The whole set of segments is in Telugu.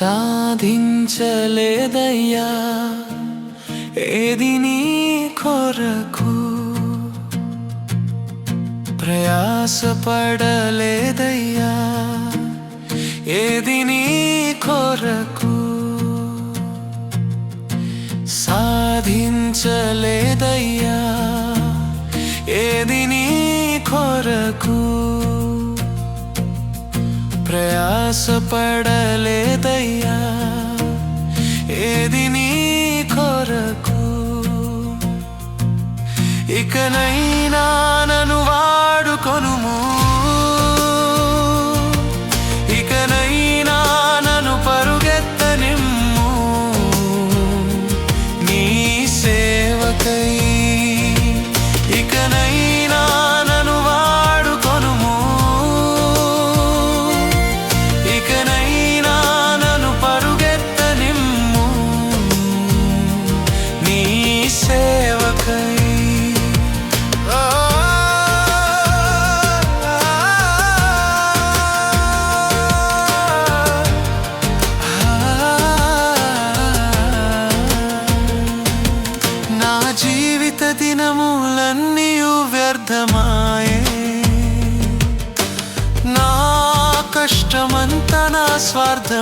సాధించలేదయ్యా. ఏది నీ కొరకు? ప్రయాసపడలేదయ్యా. ఏది నీ కొరకు? సాధించలేదయ్యా. ఏది నీ కొరకు? ఆశపడలేదయ్యా. ఏది నీ కొరకు? ఇకనై സ്വാർത്ഥ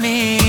money.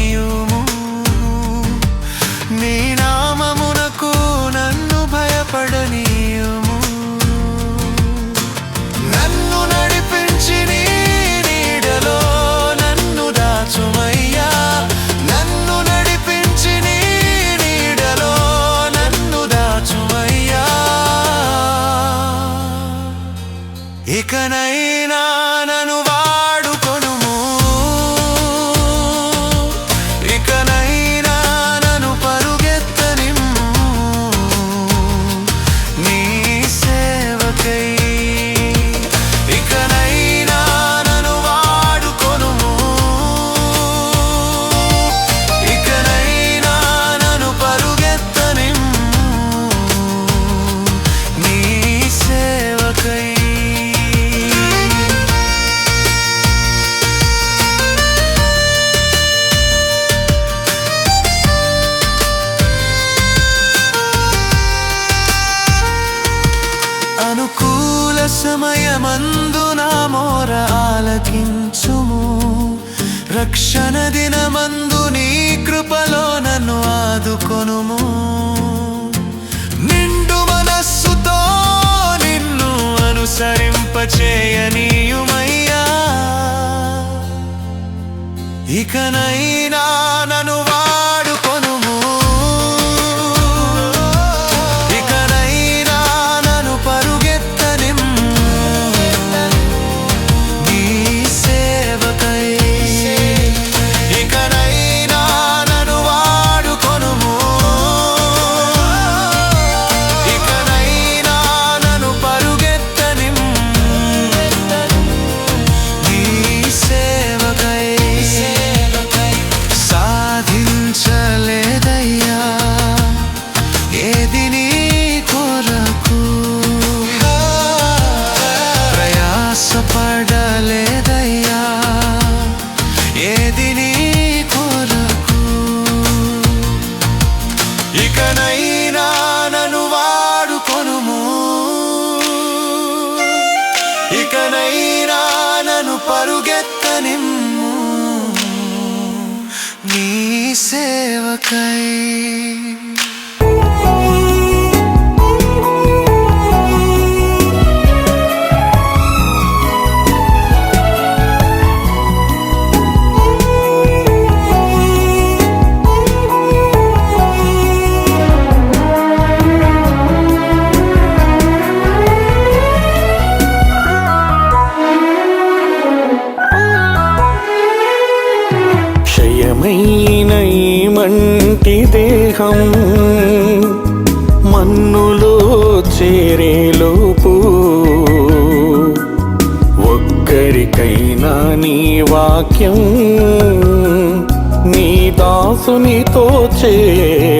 చేయని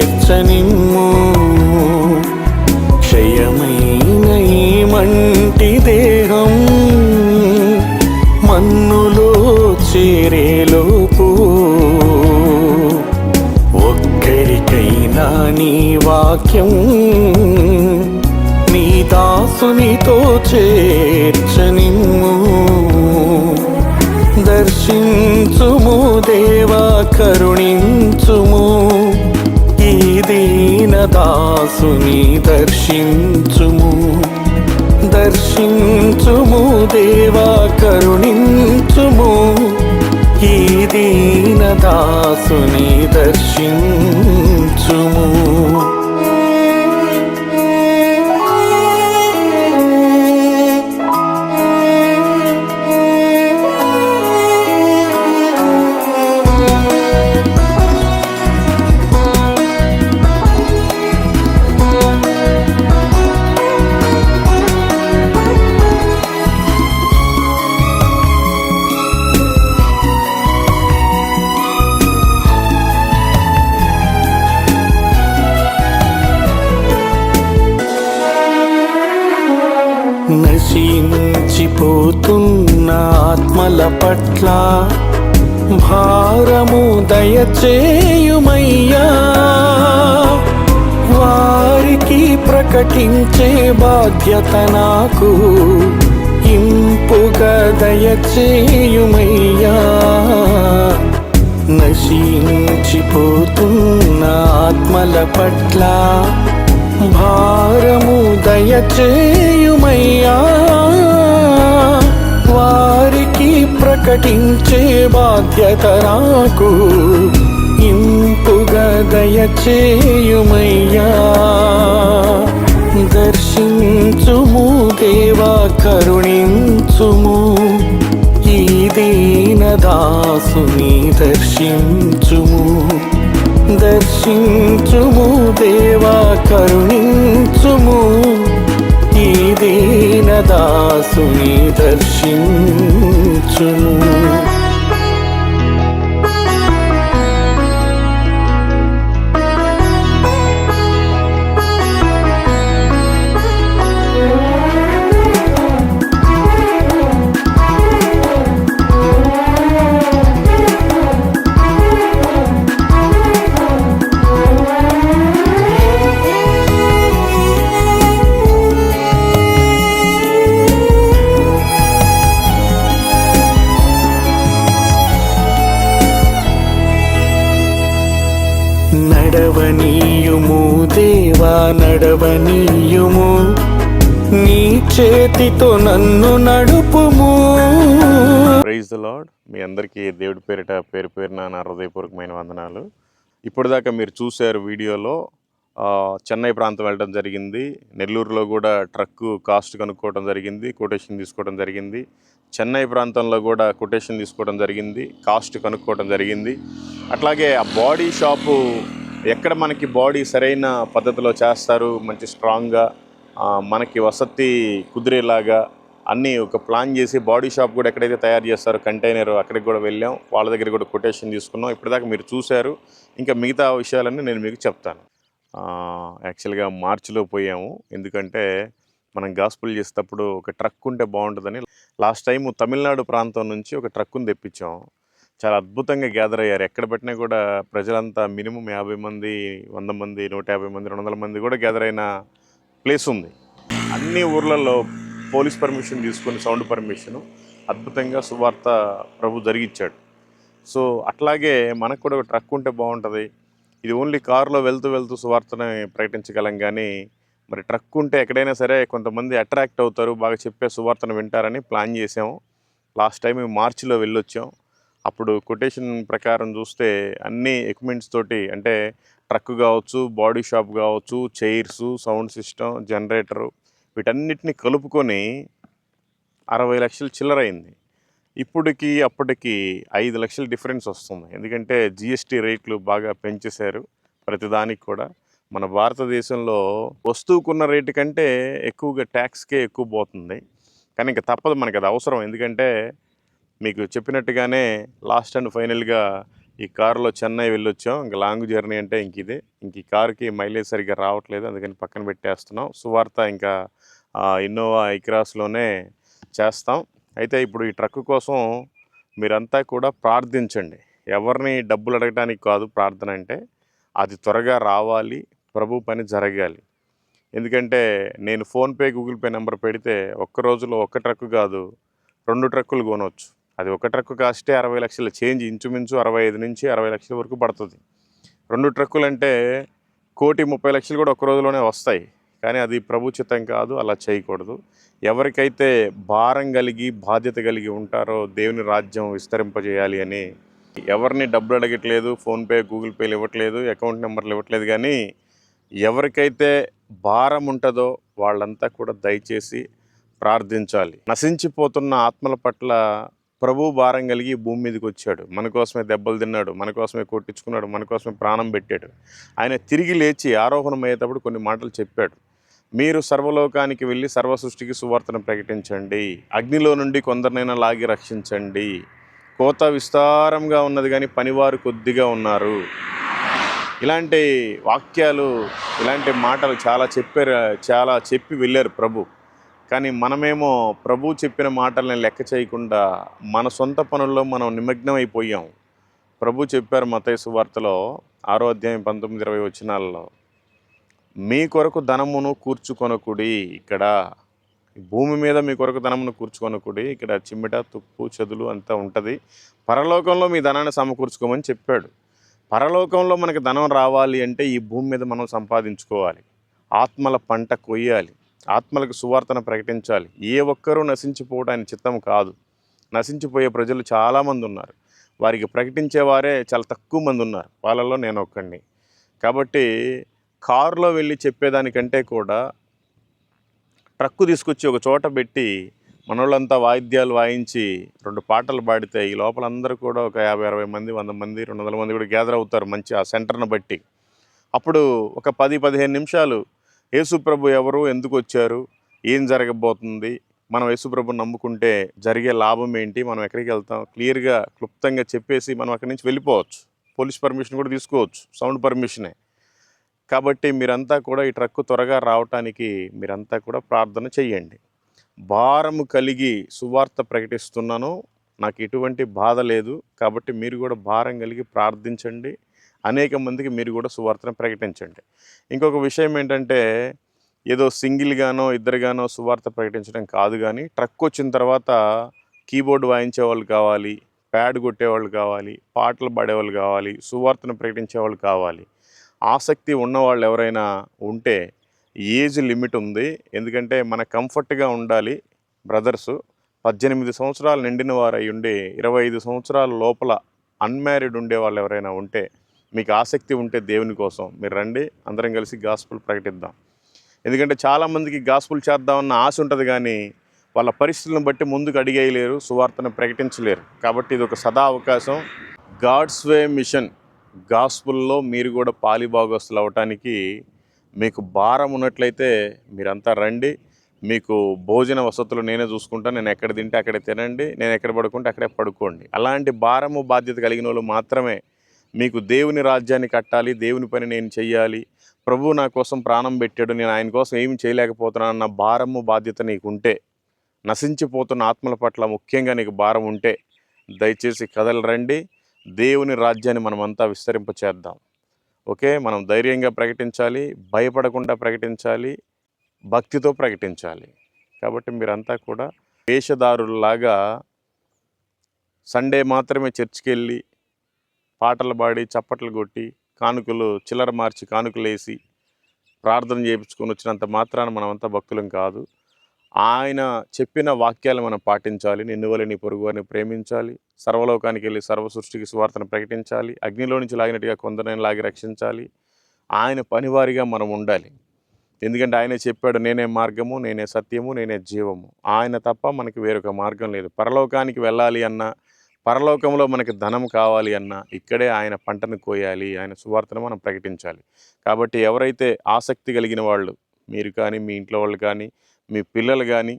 చేర్చనిమ్ము క్షయమైన ఈ మంటి దేహం మన్నులో చేరేలోపు. ఒక్కరికైనా నీ వాక్యం నీ దాసునితో చేర్చనిమ్ము. దర్శించుము దేవా కరుణిం దాసుని దర్శించుము దర్శించుము దేవా కరుణించుము. ఈ దీన దాసుని దర్శించుము. నశించిపోతున్న ఆత్మల పట్ల భారము దయచేయుమయ్యా. వారికి ప్రకటించే బాధ్యత నాకు ఇంపుగా దయచేయుమయ్యా. నశించిపోతున్న ఆత్మల పట్ల భారము దయచేయుమయ్యా. వారికి ప్రకటించే బాధ్యత నాకు. ఇంపుగా దయచేయుమయ్యా. దర్శించుము దేవా కరుణించుము. ఈ దీన దాసుని దర్శించుము. దర్శించుము దేవా కరుణించుము. ఈ దీన దాసుని దర్శించుము. చేతితో నన్ను నడుపుము. ప్రైజ్ ద లాడ్ మీ అందరికీ దేవుడి పేరిట పేరు పేరున నా హృదయపూర్వకమైన వందనాలు. ఇప్పటిదాకా మీరు చూశారు వీడియోలో చెన్నై ప్రాంతం వెళ్ళడం జరిగింది. నెల్లూరులో కూడా ట్రక్ కాస్ట్ కనుక్కోవడం జరిగింది కొటేషన్ తీసుకోవడం జరిగింది. చెన్నై ప్రాంతంలో కూడా కొటేషన్ తీసుకోవడం జరిగింది కాస్ట్ కనుక్కోవడం జరిగింది. అట్లాగే ఆ బాడీ షాపు ఎక్కడ మనకి బాడీ సరైన పద్ధతిలో చేస్తారు మంచి స్ట్రాంగ్గా మనకి వసతి కుదిరేలాగా అన్నీ ఒక ప్లాన్ చేసి బాడీ షాప్ కూడా ఎక్కడైతే తయారు చేస్తారో కంటైనర్ అక్కడికి కూడా వెళ్ళాం. వాళ్ళ దగ్గర కూడా కొటేషన్ తీసుకున్నాం. ఇప్పటిదాకా మీరు చూశారు. ఇంకా మిగతా విషయాలన్నీ నేను మీకు చెప్తాను. యాక్చువల్గా మార్చిలో పోయాము. ఎందుకంటే మనం గాస్పుల్ చేసేటప్పుడు ఒక ట్రక్ ఉంటే బాగుంటుందని లాస్ట్ టైం తమిళనాడు ప్రాంతం నుంచి ఒక ట్రక్కుని తెప్పించాం. చాలా అద్భుతంగా గ్యాదర్ అయ్యారు. ఎక్కడ పెట్టినా కూడా ప్రజలంతా మినిమం యాభై మంది వంద మంది నూట యాభై మంది రెండు వందల మంది కూడా గ్యాదర్ అయిన ప్లేస్ ఉంది. అన్ని ఊర్లలో పోలీస్ పర్మిషన్ తీసుకొని సౌండ్ పర్మిషన్ అద్భుతంగా సువార్త ప్రభు జరిగించాడు సో అట్లాగే మనకు కూడా ఒక ట్రక్ ఉంటే బాగుంటుంది. ఇది ఓన్లీ కారులో వెళ్తూ వెళ్తూ సువార్తని ప్రకటించగలం కానీ మరి ట్రక్ ఉంటే ఎక్కడైనా సరే కొంతమంది అట్రాక్ట్ అవుతారు బాగా చెప్పే సువార్తను వింటారని ప్లాన్ చేసాము లాస్ట్ టైం మార్చిలో వెళ్ళొచ్చాం. అప్పుడు కొటేషన్ ప్రకారం చూస్తే అన్ని ఎక్విప్మెంట్స్ తోటి అంటే ట్రక్ కావచ్చు బాడీ షాప్ కావచ్చు చైర్స్ సౌండ్ సిస్టమ్ జనరేటరు వీటన్నిటిని కలుపుకొని అరవై లక్షలు చిల్లరైంది ఇప్పటికి అప్పటికి ఐదు లక్షల డిఫరెన్స్ వస్తుంది. ఎందుకంటే జిఎస్టీ రేట్లు బాగా పెంచేశారు ప్రతిదానికి కూడా. మన భారతదేశంలో వస్తువుకున్న రేటు కంటే ఎక్కువగా ట్యాక్స్కే ఎక్కువ పోతుంది. కానీ ఇంకా తప్పదు మనకి అది అవసరం. ఎందుకంటే మీకు చెప్పినట్టుగానే లాస్ట్ అండ్ ఫైనల్గా ఈ కారులో చెన్నై వెళ్ళొచ్చాం. ఇంకా లాంగ్ జర్నీ అంటే ఇంక ఇదే. ఇంక ఈ కారుకి మైలేజ్ సరిగ్గా రావట్లేదు. అందుకని పక్కన పెట్టేస్తున్నాం. సువార్త ఇంకా ఇన్నోవా ఐక్రాస్లోనే చేస్తాం. అయితే ఇప్పుడు ఈ ట్రక్ కోసం మీరంతా కూడా ప్రార్థించండి. ఎవరిని డబ్బులు అడగడానికి కాదు ప్రార్థన అంటే అది త్వరగా రావాలి. ప్రభు పని జరగాలి. ఎందుకంటే నేను ఫోన్పే గూగుల్ పే నెంబర్ పెడితే ఒక్క రోజులో ఒక్క ట్రక్ కాదు రెండు ట్రక్కులు కొనవచ్చు అది ఒక ట్రక్ కాస్టే అరవై లక్షల. చేంజ్ ఇంచుమించు అరవై ఐదు నుంచి అరవై లక్షల వరకు పడుతుంది. రెండు ట్రక్కులు అంటే కోటి ముప్పై లక్షలు కూడా ఒక రోజులోనే వస్తాయి. కానీ అది ప్రభుచితం కాదు అలా చేయకూడదు. ఎవరికైతే భారం కలిగి బాధ్యత కలిగి ఉంటారో దేవుని రాజ్యం విస్తరింపజేయాలి అని ఎవరిని డబ్బులు అడగట్లేదు ఫోన్పే గూగుల్ పేలు ఇవ్వట్లేదు అకౌంట్ నెంబర్లు ఇవ్వట్లేదు కానీ ఎవరికైతే భారం ఉంటుందో వాళ్ళంతా కూడా దయచేసి ప్రార్థించాలి. నశించిపోతున్న ఆత్మల పట్ల ప్రభు భారం కలిగి భూమి మీదకి వచ్చాడు. మన కోసమే దెబ్బలు తిన్నాడు. మన కోసమే కొట్టించుకున్నాడు. మన కోసమే ప్రాణం పెట్టాడు. ఆయన తిరిగి లేచి ఆరోహణమయ్యేటప్పుడు కొన్ని మాటలు చెప్పాడు. మీరు సర్వలోకానికి వెళ్ళి సర్వ సృష్టికి సువార్తను ప్రకటించండి. అగ్నిలో నుండి కొందరినైనా లాగి రక్షించండి. కోత విస్తారంగా ఉన్నది కానీ పనివారు కొద్దిగా ఉన్నారు. ఇలాంటి వాక్యాలు ఇలాంటి మాటలు చాలా చెప్పారు చాలా చెప్పి వెళ్ళారు ప్రభు. కానీ మనమేమో ప్రభు చెప్పిన మాటల్ని లెక్క చేయకుండా మన సొంత పనుల్లో మనం నిమగ్నం అయిపోయాం ప్రభు చెప్పారు మతేసు వార్తలో ఆరో అధ్యాయం పంతొమ్మిది ఇరవై వచ్చినాలలో మీ కొరకు ధనమును కూర్చుకొనకుడి ఇక్కడ భూమి మీద మీ కొరకు ధనమును కూర్చుకొనకుడి ఇక్కడ చిమ్మిట తుప్పు చెదులు అంతా ఉంటుంది. పరలోకంలో మీ ధనాన్ని సమకూర్చుకోమని చెప్పాడు. పరలోకంలో మనకి ధనం రావాలి అంటే ఈ భూమి మీద మనం సంపాదించుకోవాలి. ఆత్మల పంట కొయ్యాలి. ఆత్మలకు సువార్తను ప్రకటించాలి. ఏ ఒక్కరూ నశించిపోవడానికి చిత్తం కాదు. నశించిపోయే ప్రజలు చాలామంది ఉన్నారు. వారికి ప్రకటించేవారే చాలా తక్కువ మంది ఉన్నారు. వాళ్ళలో నేను ఒక్కడిని. కాబట్టి కారులో వెళ్ళి చెప్పేదానికంటే కూడా ట్రక్కు తీసుకొచ్చి ఒక చోట పెట్టి మనోళ్ళంతా వాయిద్యాలు వాయించి రెండు పాటలు పాడితే ఈ లోపల అందరూ కూడా ఒక యాభై అరవై మంది వంద మంది రెండు వందల మంది కూడా గ్యాదర్ అవుతారు మంచి ఆ సెంటర్ను బట్టి. అప్పుడు ఒక పది పదిహేను నిమిషాలు యేసుప్రభు ఎవరు? ఎందుకు వచ్చారు? ఏం జరగబోతుంది? మనం యేసుప్రభుని నమ్ముకుంటే జరిగే లాభం ఏంటి? మనం ఎక్కడికి వెళ్తాం? క్లియర్గా క్లుప్తంగా చెప్పేసి మనం అక్కడి నుంచి వెళ్ళిపోవచ్చు. పోలీస్ పర్మిషన్ కూడా తీసుకోవచ్చు. సౌండ్ పర్మిషనే. కాబట్టి మీరంతా కూడా ఈ ట్రక్కు త్వరగా రావటానికి మీరంతా కూడా ప్రార్థన చెయ్యండి. భారము కలిగి సువార్త ప్రకటిస్తున్నాను. నాకు ఎటువంటి బాధ లేదు. కాబట్టి మీరు కూడా భారం కలిగి ప్రార్థించండి. అనేక మందికి మీరు కూడా సువార్తను ప్రకటించండి. ఇంకొక విషయం ఏంటంటే ఏదో సింగిల్గానో ఇద్దరుగానో సువార్త ప్రకటించడం కాదు కానీ ట్రక్ వచ్చిన తర్వాత కీబోర్డ్ వాయించే వాళ్ళు కావాలి ప్యాడ్ కొట్టేవాళ్ళు కావాలి పాటలు పాడేవాళ్ళు కావాలి సువార్తను ప్రకటించే వాళ్ళు కావాలి. ఆసక్తి ఉన్నవాళ్ళు ఎవరైనా ఉంటే ఏజ్ లిమిట్ ఉంది. ఎందుకంటే మన కంఫర్ట్గా ఉండాలి బ్రదర్సు. పద్దెనిమిది సంవత్సరాలు నిండిన వారు అయి ఉండి ఇరవై ఐదు సంవత్సరాల లోపల అన్మ్యారీడ్ ఉండే వాళ్ళు ఎవరైనా ఉంటే మీకు ఆసక్తి ఉంటే దేవుని కోసం మీరు రండి అందరం కలిసి గాస్పుల్ ప్రకటిద్దాం. ఎందుకంటే చాలామందికి గాస్పుల్ చేద్దామన్న ఆశ ఉంటుంది కానీ వాళ్ళ పరిస్థితులను బట్టి ముందుకు అడిగేయలేరు సువార్తను ప్రకటించలేరు. కాబట్టి ఇది ఒక సదా అవకాశం. గాడ్స్ వే మిషన్ గాస్పుల్లో మీరు కూడా పాలిభాగస్తులు అవటానికి మీకు భారం ఉన్నట్లయితే మీరంతా రండి. మీకు భోజన వసతులు నేనే చూసుకుంటాను నేను ఎక్కడ తింటే అక్కడ తినండి నేను ఎక్కడ పడుకుంటే అక్కడే పడుకోండి. అలాంటి భారము బాధ్యత కలిగిన వాళ్ళు మాత్రమే మీకు దేవుని రాజ్యాన్ని కట్టాలి దేవుని పని నేను చెయ్యాలి ప్రభు నా కోసం ప్రాణం పెట్టాడు నేను ఆయన కోసం ఏమి చేయలేకపోతున్నాను అన్న భారము బాధ్యత నీకుంటే నశించిపోతున్న ఆత్మల పట్ల ముఖ్యంగా నీకు భారం ఉంటే దయచేసి కథలు రండి దేవుని రాజ్యాన్ని మనమంతా విస్తరింప చేద్దాం ఓకే మనం ధైర్యంగా ప్రకటించాలి భయపడకుండా ప్రకటించాలి భక్తితో ప్రకటించాలి. కాబట్టి మీరంతా కూడా వేషధారుల్లాగా సండే మాత్రమే చర్చికి వెళ్ళి పాటలు పాడి చప్పట్లు కొట్టి కానుకలు చిల్లర మార్చి కానుకలు వేసి ప్రార్థన చేయించుకొని వచ్చినంత మాత్రాన మనమంతా భక్తులం కాదు. ఆయన చెప్పిన వాక్యాలు మనం పాటించాలి. నిన్నువలి నీ పొరుగువారిని ప్రేమించాలి. సర్వలోకానికి వెళ్ళి సర్వ సృష్టికి సువార్తను ప్రకటించాలి. అగ్నిలో నుంచి లాగినట్టుగా కొందరిని లాగి రక్షించాలి. ఆయన పనివారిగా మనం ఉండాలి. ఎందుకంటే ఆయనే చెప్పాడు నేనే మార్గము నేనే సత్యము నేనే జీవము. ఆయన తప్ప మనకి వేరొక మార్గం లేదు. పరలోకానికి వెళ్ళాలి అన్నా పరలోకంలో మనకి ధనం కావాలి అన్న ఇక్కడే ఆయన పంటను కోయాలి ఆయన సువార్తను మనం ప్రకటించాలి. కాబట్టి ఎవరైతే ఆసక్తి కలిగిన వాళ్ళు మీరు కానీ మీ ఇంట్లో వాళ్ళు కానీ మీ పిల్లలు కానీ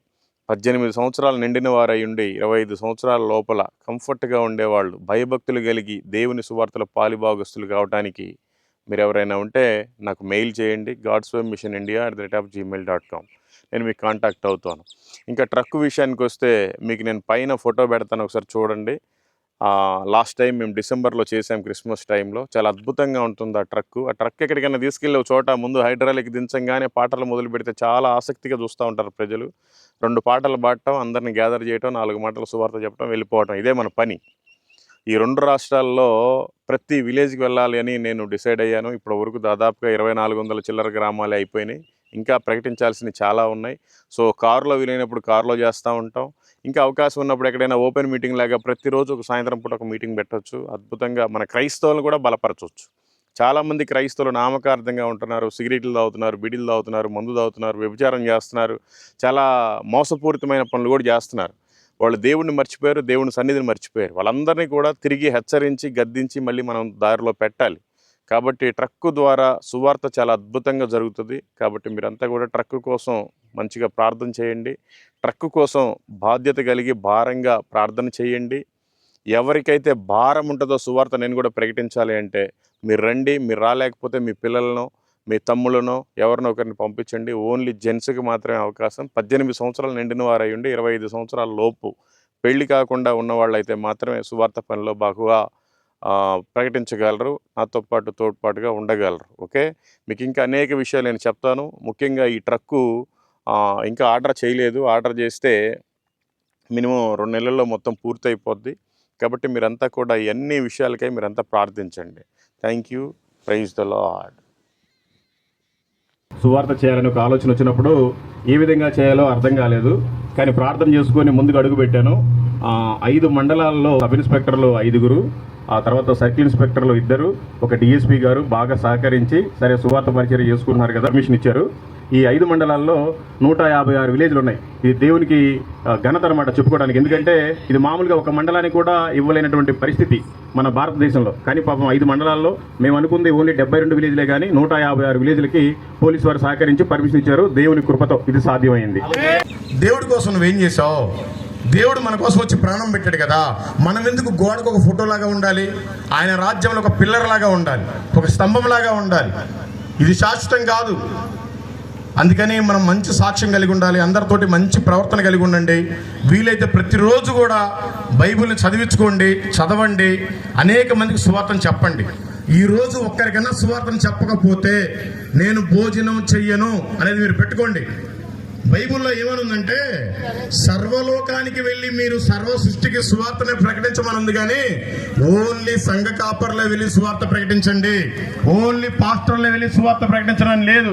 పద్దెనిమిది సంవత్సరాలు నిండిన వారై ఉండి ఇరవై ఐదు సంవత్సరాల లోపల కంఫర్ట్గా ఉండేవాళ్ళు భయభక్తులు కలిగి దేవుని సువార్తల పాలిభాగస్తులు కావడానికి మీరు ఎవరైనా ఉంటే నాకు మెయిల్ చేయండి God's way mission India at the rate of gmail dot com. నేను మీకు కాంటాక్ట్ అవుతాను. ఇంకా ట్రక్ విషయానికి వస్తే మీకు నేను పైన ఫోటో పెడతాను ఒకసారి చూడండి. లాస్ట్ టైం మేము డిసెంబర్లో చేసాం క్రిస్మస్ టైంలో చాలా అద్భుతంగా ఉంటుంది ఆ ట్రక్ ఆ ట్రక్ ఎక్కడికైనా తీసుకెళ్ళే చోట ముందు హైడ్రాలిక్ దించంగానే పాటలు మొదలు పెడితే చాలా ఆసక్తిగా చూస్తూ ఉంటారు ప్రజలు. రెండు పాటలు పాడటం అందరిని గ్యాదర్ చేయటం నాలుగు మాటలు సువార్త చెప్పడం వెళ్ళిపోవటం. ఇదే మన పని. ఈ రెండు రాష్ట్రాల్లో ప్రతి విలేజ్కి వెళ్ళాలి అని నేను డిసైడ్ అయ్యాను. ఇప్పటి వరకు దాదాపుగా ఇరవై నాలుగు వందల చిల్లర గ్రామాలే అయిపోయినాయి. ఇంకా ప్రకటించాల్సినవి చాలా ఉన్నాయి. సో కారులో వీలైనప్పుడు కారులో చేస్తూ ఉంటాం. ఇంకా అవకాశం ఉన్నప్పుడు ఎక్కడైనా ఓపెన్ మీటింగ్ లాగా ప్రతిరోజు ఒక సాయంత్రం పూట ఒక మీటింగ్ పెట్టొచ్చు. అద్భుతంగా మన క్రైస్తవులను కూడా బలపరచవచ్చు చాలామంది క్రైస్తవులు నామకార్థంగా ఉంటున్నారు సిగరెట్లు తాగుతున్నారు బిడీలు తాగుతున్నారు మందు తాగుతున్నారు వ్యభిచారం చేస్తున్నారు. చాలా మోసపూరితమైన పనులు కూడా చేస్తున్నారు. వాళ్ళు దేవుడిని మర్చిపోయారు దేవుని సన్నిధిని మర్చిపోయారు. వాళ్ళందరినీ కూడా తిరిగి హెచ్చరించి గద్దించి మళ్ళీ మనం దారిలో పెట్టాలి. కాబట్టి ట్రక్కు ద్వారా సువార్త చాలా అద్భుతంగా జరుగుతుంది. కాబట్టి మీరంతా కూడా ట్రక్కు కోసం మంచిగా ప్రార్థన చేయండి. ట్రక్కు కోసం బాధ్యత కలిగి భారంగా ప్రార్థన చేయండి. ఎవరికైతే భారం ఉంటుందో సువార్త నేను కూడా ప్రకటించాలి అంటే మీరు రండి మీరు రాలేకపోతే మీ పిల్లలను మీ తమ్ములను ఎవరినో ఒకరిని పంపించండి. ఓన్లీ జెంట్స్కి మాత్రమే అవకాశం. పద్దెనిమిది సంవత్సరాలు నిండిన వారై ఉండి ఇరవై ఐదు సంవత్సరాల లోపు పెళ్ళి కాకుండా ఉన్న వాళ్ళైతే మాత్రమే సువార్త పనిలో బాగుగా ప్రకటించగలరు నాతో పాటు తోడ్పాటుగా ఉండగలరు. ఓకే? మీకు ఇంకా అనేక విషయాలు నేను చెప్తాను. ముఖ్యంగా ఈ ట్రక్కు ఇంకా ఆర్డర్ చేయలేదు. ఆర్డర్ చేస్తే మినిమం రెండు నెలల్లో మొత్తం పూర్తయిపోద్ది. కాబట్టి మీరంతా కూడా ఎన్ని విషయాలకై మీరంతా ప్రార్థించండి. Thank you. Praise the Lord సువార్త చేయాలని ఒక ఆలోచన వచ్చినప్పుడు ఏ విధంగా చేయాలో అర్థం కాలేదు. కానీ ప్రార్థన చేసుకొని ముందుకు అడుగు పెట్టాను. ఐదు మండలాల్లో సబ్ ఇన్స్పెక్టర్లు ఐదుగురు ఆ తర్వాత సర్కిల్ ఇన్స్పెక్టర్లు ఇద్దరు ఒక డిఎస్పీ గారు బాగా సహకరించి సరే సువార్త పరిచయం చేసుకున్నారు కదా పర్మిషన్ ఇచ్చారు. ఈ ఐదు మండలాల్లో నూట యాభై ఆరు విలేజ్లు ఉన్నాయి. ఇది దేవునికి ఘనత అనమాట చెప్పుకోవడానికి. ఎందుకంటే ఇది మామూలుగా ఒక మండలానికి కూడా ఇవ్వలేనటువంటి పరిస్థితి మన భారతదేశంలో. కానీ పాపం ఐదు మండలాల్లో మేము అనుకుంది ఓన్లీ డెబ్బై రెండు విలేజ్లే కానీ నూట యాభై ఆరు విలేజ్లకి పోలీసు వారు సహకరించి పర్మిషన్ ఇచ్చారు. దేవుని కృపతో ఇది సాధ్యమైంది. దేవుడి కోసం నువ్వేం చేసావు దేవుడు మన కోసం వచ్చి ప్రాణం పెట్టాడు కదా. మనం ఎందుకు గోడకు ఒక ఫోటోలాగా ఉండాలి? ఆయన రాజ్యంలో ఒక పిల్లర్ లాగా ఉండాలి. ఒక స్తంభంలాగా ఉండాలి. ఇది శాశ్వతం కాదు. అందుకని మనం మంచి సాక్ష్యం కలిగి ఉండాలి. అందరితోటి మంచి ప్రవర్తన కలిగి ఉండండి. వీలైతే ప్రతిరోజు కూడా బైబిల్ని చదివించుకోండి చదవండి. అనేక మందికి సువార్తను చెప్పండి. ఈ రోజు ఒక్కరికైనా సువార్తను చెప్పకపోతే నేను భోజనం చెయ్యను అనేది మీరు పెట్టుకోండి. బైబిల్లో ఏమనుందంటే సర్వలోకానికి వెళ్ళి మీరు సర్వ సృష్టికి సువార్తని ప్రకటించమనుంది కానీ ఓన్లీ సంఘ కాపర్లో వెళ్ళి సువార్త ప్రకటించండి. ఓన్లీ పాస్టర్లో వెళ్ళి సువార్త ప్రకటించడం లేదు.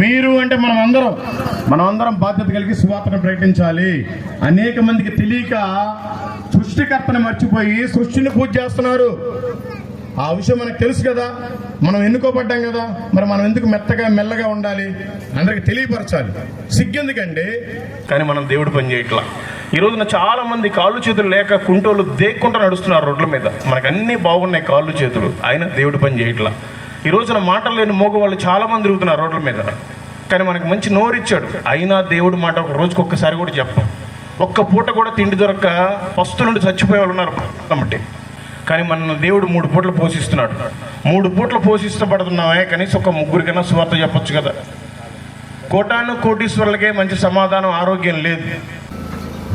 మీరు అంటే మనం అందరం మనం అందరం బాధ్యత కలిగి సువార్తను ప్రకటించాలి. అనేక మందికి తెలియక సృష్టికర్తను మర్చిపోయి సృష్టిని పూజ చేస్తున్నారు. ఆ విషయం మనకు తెలుసు కదా. మనం ఎన్నుకోబడ్డాం కదా. మరి మనం ఎందుకు మెత్తగా మెల్లగా ఉండాలి? అందరికి తెలియపరచాలి. సిగ్గెందుకండి? కానీ మనం దేవుడు పని చేయట్లా. ఈ రోజున చాలా మంది కాళ్ళు చేతులు లేక కుంటోళ్ళు దేక్కుంటూ నడుస్తున్నారు రోడ్ల మీద. మనకు అన్ని బాగున్నాయి కాళ్ళు చేతులు. ఆయన దేవుడు పని చేయట్లా. ఈ రోజున మాటలు లేని మోగవాళ్ళు చాలా మంది తిరుగుతున్నారు రోడ్ల మీద. కానీ మనకు మంచి నోరిచ్చాడు. అయినా దేవుడు మాట ఒక రోజుకి ఒక్కసారి కూడా చెప్పం. ఒక్క పూట కూడా తిండి దొరక్క పస్తు నుండి చచ్చిపోయే వాళ్ళు ఉన్నారు. కాబట్టి కానీ మన దేవుడు మూడు పూటలు పోషిస్తున్నాడు. మూడు పూటలు పోషిస్తబడుతున్నామే కనీసం ఒక ముగ్గురికైనా స్వార్థ చెప్పొచ్చు కదా. కోటాను కోటీశ్వరులకే మంచి సమాధానం ఆరోగ్యం లేదు.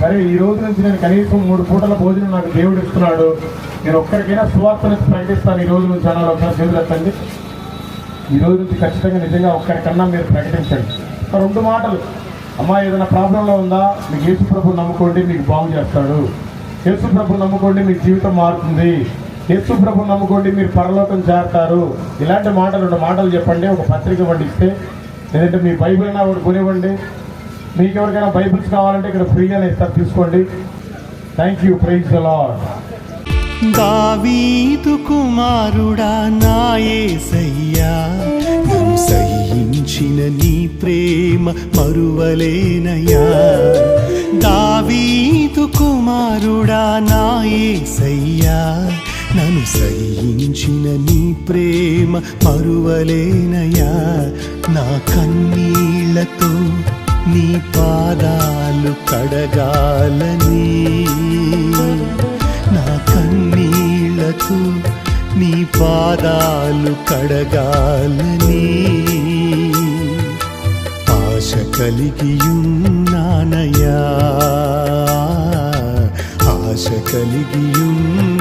మరి ఈ రోజు నుంచి నేను కనీసం మూడు పూటల భోజనం నాకు దేవుడు ఇస్తున్నాడు. నేను ఒక్కరికైనా సువార్తను ప్రకటిస్తాను ఈ రోజు నుంచి అన్నారు ఒకసారి చేతులు ఎత్తండి. ఈ రోజు నుంచి ఖచ్చితంగా నిజంగా ఒక్కరికన్నా మీరు ప్రకటించండి. రెండు మాటలు. అమ్మా ఏదైనా ప్రాబ్లంలో ఉందా? మీకు యేసు ప్రభు నమ్ముకోండి మీకు బాగు చేస్తాడు. యేసు ప్రభు నమ్ముకోండి మీ జీవితం మారుతుంది. యేసు ప్రభు నమ్ముకోండి మీరు పరలోకం చేరతారు ఇలాంటి మాటలు రెండు మాటలు చెప్పండి ఒక పత్రిక పండిస్తే లేదంటే మీ బైబిల్ అయినా ఒకటి కొనివ్వండి. మీకు ఎవరికైనా బైబిల్స్ కావాలంటే ఇక్కడ ఫ్రీగానే ఇస్తారు తీసుకోండి. థ్యాంక్ యూ ప్రైజ్ లాడ్ దావీదు కుమారుడా నాయసయ్యా నన్ను సహించిన నీ ప్రేమ మరువలేనయ్యా. దావీదు కుమారుడా నాయే సయ్యా. నన్ను సహించిన నీ ప్రేమ మరువలేనయ్యా. నా కన్నీళ్ళతో నీ పాదాలు కడగాలని. నా కన్నీళ్ళతో నీ పాదాలు కడగాలని. కలిగియున్నానయా? ఆశ కలిగియున్నానయా?